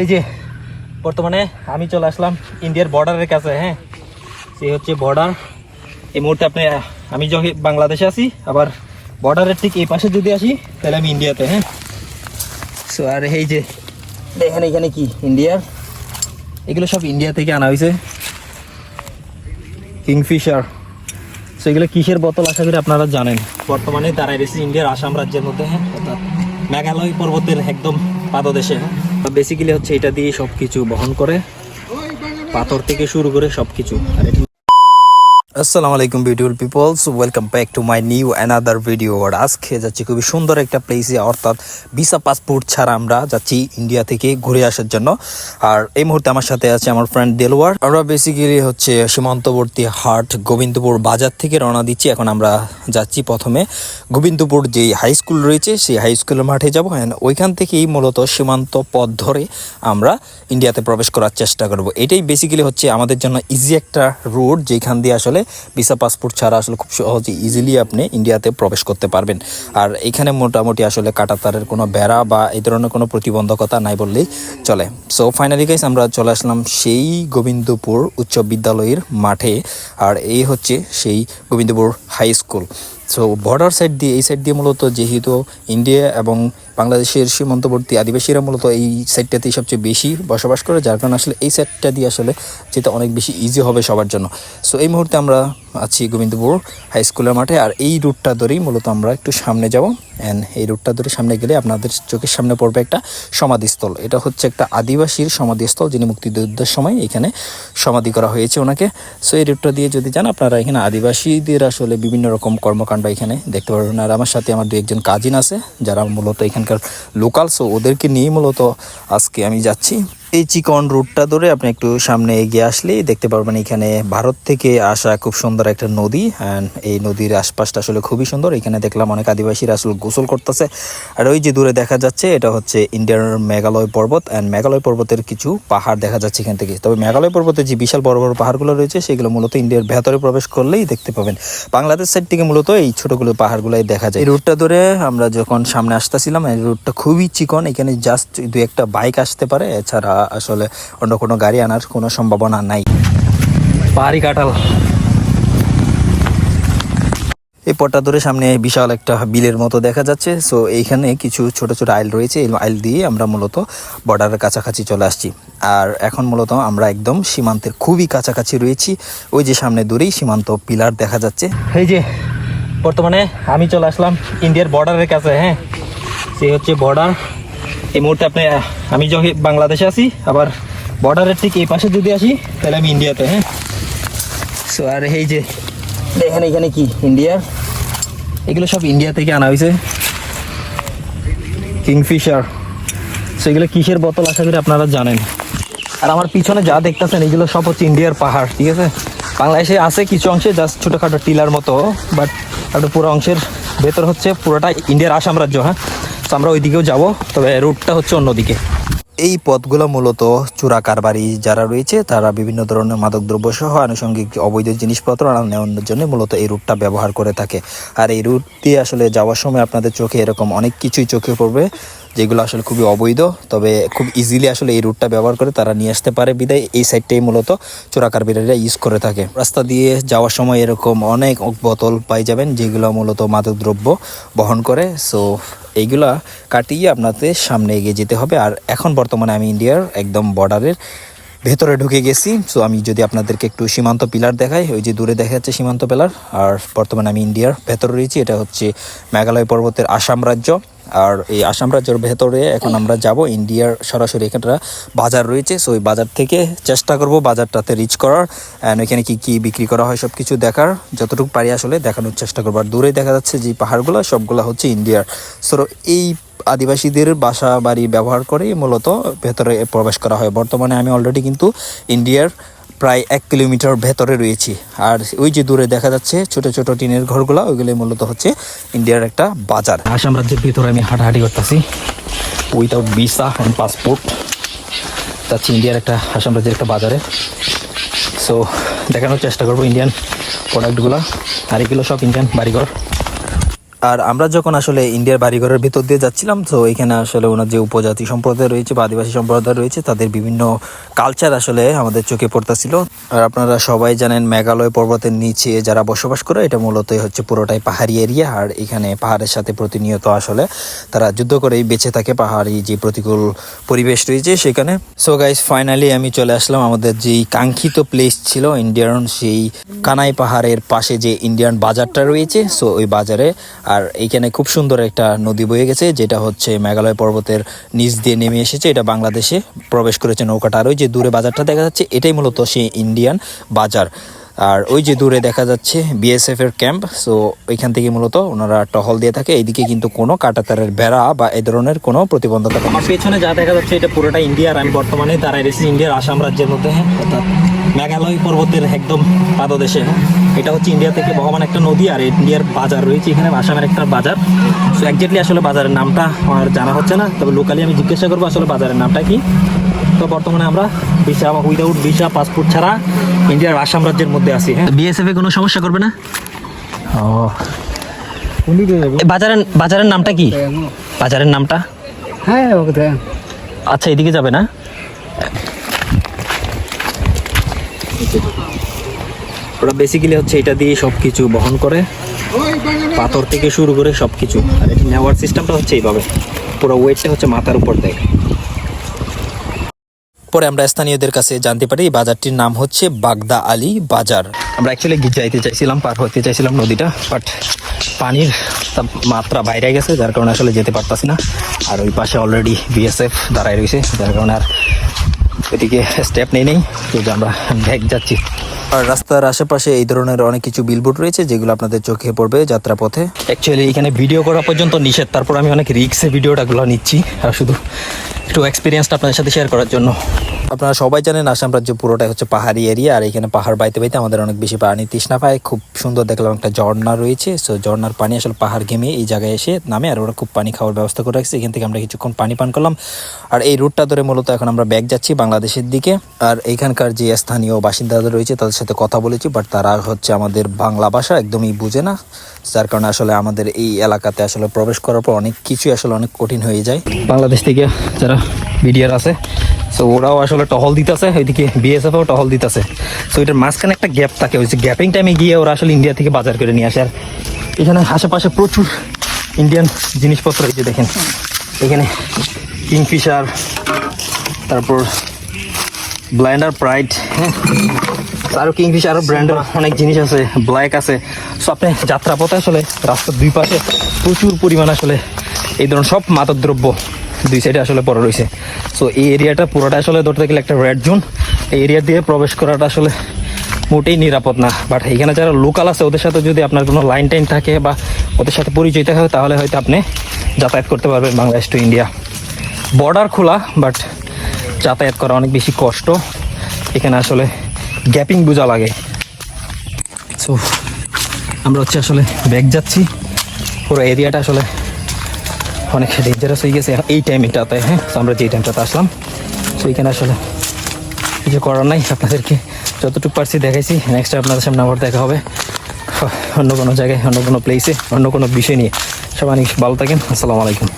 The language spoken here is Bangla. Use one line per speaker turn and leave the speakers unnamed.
এই যে, বর্তমানে আমি চলে আসলাম ইন্ডিয়ার বর্ডারের কাছে হ্যাঁ? সে হচ্ছে বর্ডার। এই মুহূর্তে আপনি আমি যখন বাংলাদেশে আছি, আবার বর্ডারের ঠিক এই পাশে যদি আসি, তাহলে আমি ইন্ডিয়াতে হ্যাঁ? সো আর এই যে দেখেন এখানে কি? ইন্ডিয়ার? এগুলো সব ইন্ডিয়া থেকে আনা হয়েছে। কিংফিশার। সো এগুলো কিসের বোতল, আশা করি আপনারা জানেন। বর্তমানে দাঁড়ায় রয়েছে ইন্ডিয়ার আসাম রাজ্যের মধ্যে হ্যাঁ? অর্থাৎ মেঘালয় পর্বতের একদম পাদদেশে হ্যাঁ? বেসিক্যালি হচ্ছে এটা দিয়ে সব কিছু বহন করে পাথর থেকে শুরু করে সব কিছু আসসালামু আলাইকুম beautiful peoples welcome back to my new another video আর আজকে যাচ্ছি খুবই সুন্দর একটা প্লেসে অর্থাৎ ভিসা পাসপোর্ট ছাড়া আমরা যাচ্ছি ইন্ডিয়া থেকে ঘুরে আসার জন্য। আর এই মুহূর্তে আমার সাথে আছে আমার ফ্রেন্ড দেলোয়ার আমরা বেসিক্যালি হচ্ছে সীমান্তবর্তী হাট গোবিন্দপুর বাজার থেকে রওনা দিচ্ছি। এখন আমরা যাচ্ছি প্রথমে গোবিন্দপুর যে হাই স্কুল রয়েছে, সেই হাই স্কুলের মাঠে যাব। অ্যান্ড ওইখান থেকেই মূলত সীমান্ত পথ ধরে আমরা ইন্ডিয়াতে প্রবেশ করার চেষ্টা করব। এটাই বেসিক্যালি হচ্ছে আমাদের জন্য ইজি একটা রুট যেখান দিয়ে আসলে ভিসা পাসপোর্ট ছাড়া আসলে খুব সহজে ইজিলি আপনি ইন্ডিয়াতে প্রবেশ করতে পারবেন। আর এখানে মোটামুটি আসলে কাটাতারের কোনো বেড়া বা এই ধরনের কোনো প্রতিবন্ধকতা নাই বললেই চলে। সো ফাইনালি গাইস আমরা চলে আসলাম সেই গোবিন্দপুর উচ্চ বিদ্যালয়ের মাঠে। আর এই হচ্ছে সেই Gobindapur high school so border side দিয়ে, এই সাইড দিয়ে মূলত যেহেতু ইন্ডিয়া এবং বাংলাদেশের সীমান্তবর্তী আদিবাসীরা মূলত এই সাইডটাতেই সবচেয়ে বেশি বসবাস করে, যার কারণে আসলে এই সাইডটা দিয়ে আসলে যেতে অনেক বেশি ইজি হবে সবার জন্য। সো এই মুহূর্তে আমরা আছি গোবিন্দপুর হাই স্কুলের মাঠে, আর এই রুটটা ধরেই মূলত আমরা একটু সামনে যাব। অ্যান্ড এই রুটটা ধরে সামনে গেলে আপনাদের চোখের সামনে পড়বে একটা সমাধিস্থল। এটা হচ্ছে একটা আদিবাসীর সমাধিস্থল যিনি মুক্তিযুদ্ধের সময় এখানে সমাধি করা হয়েছে ওনাকে। সো এই রুটটা দিয়ে যদি যান, আপনারা এখানে আদিবাসীদের আসলে বিভিন্ন রকম কর্মকাণ্ড এখানে দেখতে পারবেন। আর আমার সাথে আমার দু একজন কাজিন আছে, যারা মূলত এখানকার লোকাল সো ওদেরকে নিয়েই মূলত আজকে আমি যাচ্ছি। এই চিকন রুটটা ধরে আপনি একটু সামনে এগিয়ে আসলেই দেখতে পারবেন এখানে ভারত থেকে আসা খুব সুন্দর একটা নদী অ্যান্ড এই নদীর আশপাশটা আসলে খুবই সুন্দর। এখানে দেখলাম অনেক আদিবাসীরা আসলে গোসল করতেছে। আর ওই যে দূরে দেখা যাচ্ছে, এটা হচ্ছে ইন্ডিয়ার মেঘালয় পর্বত অ্যান্ড মেঘালয় পর্বতের কিছু পাহাড় দেখা যাচ্ছে এখান থেকে। তবে মেঘালয় পর্বতের যে বিশাল বড় বড় পাহাড়গুলো রয়েছে, সেগুলো মূলত ইন্ডিয়ার ভেতরে প্রবেশ করলেই দেখতে পাবেন। বাংলাদেশ সাইড থেকে মূলত এই ছোটগুলো পাহাড়গুলোই দেখা যায়। এই রুটটা ধরে আমরা যখন সামনে আসতেছিলাম, এই রুটটা খুবই চিকন। এখানে জাস্ট দু একটা বাইক আসতে পারে, এছাড়া আসলে অন্য কোনো গাড়ি আনার কোনো সম্ভাবনা নাই। পাহাড়ি কাটাল। এই পটটা ধরে সামনে বিশাল একটা বিলের মতো দেখা যাচ্ছে। সো এইখানে কিছু ছোট ছোট আইল রয়েছে। এই আইল দিয়ে আমরা মূলত বর্ডারের কাছাকাছি চলে আসছি। আর এখন মূলত আমরা একদম সীমান্তের খুবই কাছাকাছি রয়েছি। ওই যে সামনে দূরেই সীমান্ত পিলার দেখা যাচ্ছে। এই যে বর্তমানে আমি চলে আসলাম ইন্ডিয়ার বর্ডারের কাছে হ্যাঁ? সেই হচ্ছে বর্ডার এই মুহূর্তে আপনি আমি যখন বাংলাদেশে আছি, আবার বর্ডারের ঠিক এই পাশে যদি আসি, তাহলে আমি ইন্ডিয়াতে হ্যাঁ? সো আর এই যে দেখেন এখানে কি? ইন্ডিয়ার এগুলো সব ইন্ডিয়া থেকে আনা হয়েছে। কিংফিশার সো এগুলো কিসের বোতল আশা করি আপনারা জানেন। আর আমার পিছনে যা দেখতেছেন, এগুলো সব হচ্ছে ইন্ডিয়ার পাহাড়, ঠিক আছে? বাংলাদেশে আছে কিছু অংশে জাস্ট ছোটোখাটো টিলার মতো বাট একটা পুরো অংশের ভেতর হচ্ছে পুরোটা ইন্ডিয়ার আসাম রাজ্য হ্যাঁ? তো আমরা ওইদিকেও যাব, তবে রুটটা হচ্ছে অন্যদিকে। এই পথগুলো মূলত চোরা কারবারি যারা রয়েছে, তারা বিভিন্ন ধরনের মাদকদ্রব্য সহ আনুষঙ্গিক অবৈধ জিনিসপত্র নেওয়ার জন্য মূলত এই রুটটা ব্যবহার করে থাকে। আর এই রুট দিয়ে আসলে যাওয়ার সময় আপনাদের চোখে এরকম অনেক কিছুই চোখে পড়বে, যেগুলো আসলে খুবই অবৈধ, তবে খুব ইজিলি আসলে এই রুটটা ব্যবহার করে তারা নিয়ে আসতে পারে। বিদায়, এই সাইডটাই মূলত চোরাকারবিরা ইউজ করে থাকে। রাস্তা দিয়ে যাওয়ার সময় এরকম অনেক বোতল পাই যাবেন, যেগুলো মূলত মাদকদ্রব্য বহন করে। সো এইগুলা কাটিয়ে আপনাদের সামনে এগিয়ে যেতে হবে। আর এখন বর্তমানে আমি ইন্ডিয়ার একদম বর্ডারের ভেতরে ঢুকে গেছি। সো আমি যদি আপনাদেরকে একটু সীমান্ত পিলার দেখাই, ওই যে দূরে দেখা যাচ্ছে সীমান্ত পিলার। আর বর্তমানে আমি ইন্ডিয়ার ভেতরে রয়েছি, এটা হচ্ছে মেঘালয় পর্বতের আসাম রাজ্য। আর এই আসাম রাজ্যের ভেতরে এখন আমরা যাব ইন্ডিয়ার সরাসরি, এখানটা বাজার রয়েছে। সো ওই বাজার থেকে চেষ্টা করব বাজারটাতে রিচ করার। অ্যান্ড ওইখানে কী কী বিক্রি করা হয় সব কিছু দেখার। যতটুকু পারি আসলে দেখানোর চেষ্টা করব। আর দূরে দেখা যাচ্ছে যে পাহাড়গুলো, সবগুলো হচ্ছে ইন্ডিয়ার। সো এই আদিবাসীদের বাসা বাড়ি ব্যবহার করে মূলত ভেতরে প্রবেশ করা হয়। বর্তমানে আমি অলরেডি কিন্তু ইন্ডিয়ার প্রায় এক কিলোমিটার ভেতরে রয়েছি। আর ওই যে দূরে দেখা যাচ্ছে ছোট ছোট টিনের ঘরগুলো ওইগুলো মূলত হচ্ছে ইন্ডিয়ার একটা বাজার। আসাম রাজ্যের ভিতরে আমি হাঁটাহাঁটি করতেছি উইথাউট ভিসা অ্যান্ড পাসপোর্ট যাচ্ছি ইন্ডিয়ার একটা আসাম রাজ্যের একটা বাজারে। সো দেখানোর চেষ্টা করব ইন্ডিয়ান প্রোডাক্টগুলো আর এগুলো সব ইন্ডিয়ান বাড়িঘর। আর আমরা যখন আসলে ইন্ডিয়ার বাড়িঘরের ভিতর দিয়ে যাচ্ছিলাম, তো এখানে আসলে ওনার যে উপজাতি সম্প্রদায় রয়েছে বা আদিবাসী সম্প্রদায় রয়েছে, তাদের বিভিন্ন কালচার আসলে আমাদের চোখে পড়তেছিল। আর আপনারা সবাই জানেন মেঘালয় পর্বতের নিচে যারা বসবাস করে, এটা মূলত হচ্ছে পুরোটাই পাহাড়ি এরিয়া। আর এখানে পাহাড়ের সাথে প্রতিনিয়ত আসলে তারা যুদ্ধ করেই বেঁচে থাকে, পাহাড়ি যে প্রতিকূল পরিবেশ রয়েছে সেখানে। সো গাইজ ফাইনালি আমি চলে আসলাম আমাদের যেই কাঙ্ক্ষিত প্লেস ছিল ইন্ডিয়ান সেই কানাই পাহাড়ের পাশে যে ইন্ডিয়ান বাজারটা রয়েছে। সো ওই বাজারে আর এইখানে খুব সুন্দর একটা নদী বয়ে গেছে যেটা হচ্ছে মেঘালয় পর্বতের নিচ দিয়ে নেমে এসেছে। এটা বাংলাদেশে প্রবেশ করেছে নৌকাটা। আর ওই যে দূরে বাজারটা দেখা যাচ্ছে এটাই মূলত সেই ইন্ডিয়ান বাজার। আর ওই যে দূরে দেখা যাচ্ছে বিএসএফ এর ক্যাম্প সো ওইখান থেকে মূলত ওনারা টহল দিয়ে থাকে। এইদিকে কিন্তু কোনো কাটাতারের বেড়া বা এ ধরনের কোনো প্রতিবন্ধকতা। আমার পেছনে যা দেখা যাচ্ছে এটা পুরোটা ইন্ডিয়ার আমি বর্তমানে দাঁড়ায় রয়েছি ইন্ডিয়ার আসাম রাজ্যের মধ্যে। হ্যাঁ অর্থাৎ মেঘালয় পর্বতের একদম পাদদেশে। এটা হচ্ছে ইন্ডিয়া থেকে বহমান একটা নদী আর ইন্ডিয়ার বাজার রয়েছে এখানে আসামের একটা বাজার। সো একজাক্টলি আসলে বাজারের নামটা আমার জানা হচ্ছে না তবে লোকালি আমি জিজ্ঞাসা করব আসলে বাজারের নামটা কি। তো বর্তমানে আমরা ভিসা উইদাউট ভিসা পাসপোর্ট ছাড়া ইন্ডিয়ার আসাম রাজ্যের মধ্যে আছি হ্যাঁ? বিএসএফ এ কোনো সমস্যা করবে না? ও। বাজারের বাজারের নামটা কি? বাজারের নামটা?
হ্যাঁ
আচ্ছা এদিকে যাবে না? ওরা বেসিক্যালি হচ্ছে এটা দিয়ে সব কিছু বহন করে, পাথর থেকে শুরু করে সব কিছু আর এটা নেওয়ার সিস্টেমটা হচ্ছে এইভাবে। পুরো ওয়েটটা হচ্ছে মাথার উপর দেয়। পরে আমরা স্থানীয়দের কাছে জানতে পারি এই বাজারটির নাম হচ্ছে বাগদা আলী বাজার। আমরা অ্যাকচুয়ালি যাইতে চাইছিলাম, পার হতে চাইছিলাম নদীটা বাট পানির মাত্রা বাইরে গেছে, যার কারণে আসলে যেতে পারতাছি না। আর ওই পাশে অলরেডি বিএসএফ দাঁড়ায় রয়েছে, যার কারণে আর এদিকে স্টেপ নেই নেই তো আমরা ব্যাগ যাচ্ছি। আর রাস্তার আশেপাশে এই ধরনের অনেক কিছু বিলবোর্ড রয়েছে যেগুলো আপনাদের চোখে পড়বে যাত্রাপথে। অ্যাকচুয়ালি এখানে ভিডিও করা পর্যন্ত নিষেধ। তারপর আমি অনেক রিক্সে ভিডিওটাগুলো নিচ্ছি। আর শুধু একটু এক্সপিরিয়েন্সটা আপনাদের সাথে শেয়ার করার জন্য। আপনারা সবাই জানেন আসাম রাজ্য পুরোটাই হচ্ছে পাহাড়ি এরিয়া আর এখানে পাহাড় বাইতে বাইতে আমাদের অনেক বেশি পানি তৃষ্ণা পায়। খুব সুন্দর দেখলাম একটা ঝর্ণা রয়েছে। সো ঝর্ণার পানি আসলে পাহাড় ঘেমে এই জায়গায় এসে নামে আর ওরা খুব পানি খাওয়ার ব্যবস্থা করে রাখছে। এখান থেকে আমরা কিছুক্ষণ পানি পান করলাম। আর এই রুটটা ধরে মূলত এখন আমরা ব্যাগ যাচ্ছি বাংলাদেশের দিকে। আর এখানকার যে স্থানীয় বাসিন্দাদের রয়েছে তাদের সাথে কথা বলেছি বাট তারা হচ্ছে আমাদের বাংলা ভাষা একদমই বুঝে না। যার কারণে আসলে আমাদের এই এলাকাতে আসলে প্রবেশ করার পর অনেক কিছুই আসলে অনেক কঠিন হয়ে যায়। বাংলাদেশ থেকে যারা বিডিআর আছে সো ওরাও আসলে টহল দিতেছে, ওইদিকে বিএসএফও টহল দিতেছে। সো এটার মাঝখানে একটা গ্যাপ থাকে, ওই যে গ্যাপিং টাইমে গিয়ে ওরা আসলে ইন্ডিয়া থেকে বাজার করে নিয়ে আসে। আর এখানে আশেপাশে প্রচুর ইন্ডিয়ান জিনিসপত্র, এই যে দেখেন, এখানে কিংফিশার তারপর ব্লাইন্ডার প্রাইড হ্যাঁ? আরও কিংফিশ আরও ব্র্যান্ডের অনেক জিনিস আছে ব্ল্যাক আছে। সো আপনি যাত্রাপথে আসলে রাস্তার দুই পাশে প্রচুর পরিমাণ আসলে এই ধরনের সব মাদকদ্রব্য দুই সাইডে আসলে পড়ে রয়েছে। সো এই এরিয়াটা পুরোটা আসলে ধরতে গেলে একটা রেড জোন এই এরিয়া দিয়ে প্রবেশ করাটা আসলে মোটেই নিরাপদ না। বাট এখানে যারা লোকাল আছে, ওদের সাথে যদি আপনার কোনো লাইন টাইন থাকে বা ওদের সাথে পরিচয় থাকে, তাহলে হয়তো আপনি যাতায়াত করতে পারবেন বাংলাদেশ টু ইন্ডিয়া বর্ডার খোলা বাট যাতায়াত করা অনেক বেশি কষ্ট। এখানে আসলে গ্যাপিং বোঝা লাগে। সো আমরা হচ্ছে আসলে ব্যাগ যাচ্ছি। পুরো এরিয়াটা আসলে অনেক ডেঞ্জারাস হয়ে গেছে এই টাইমটাতে হ্যাঁ? তো আমরা যেই টাইমটাতে আসলাম তো এখানে আসলে কিছু করার নাই। আপনাদেরকে যতটুকু পারছি দেখাইছি। নেক্সট আপনাদের সামনে আবার দেখা হবে। অন্য কোনো জায়গায়, অন্য কোনো প্লেসে অন্য কোনো বিষয় নিয়ে। সবাই ভালো থাকেন। আসসালামু আলাইকুম।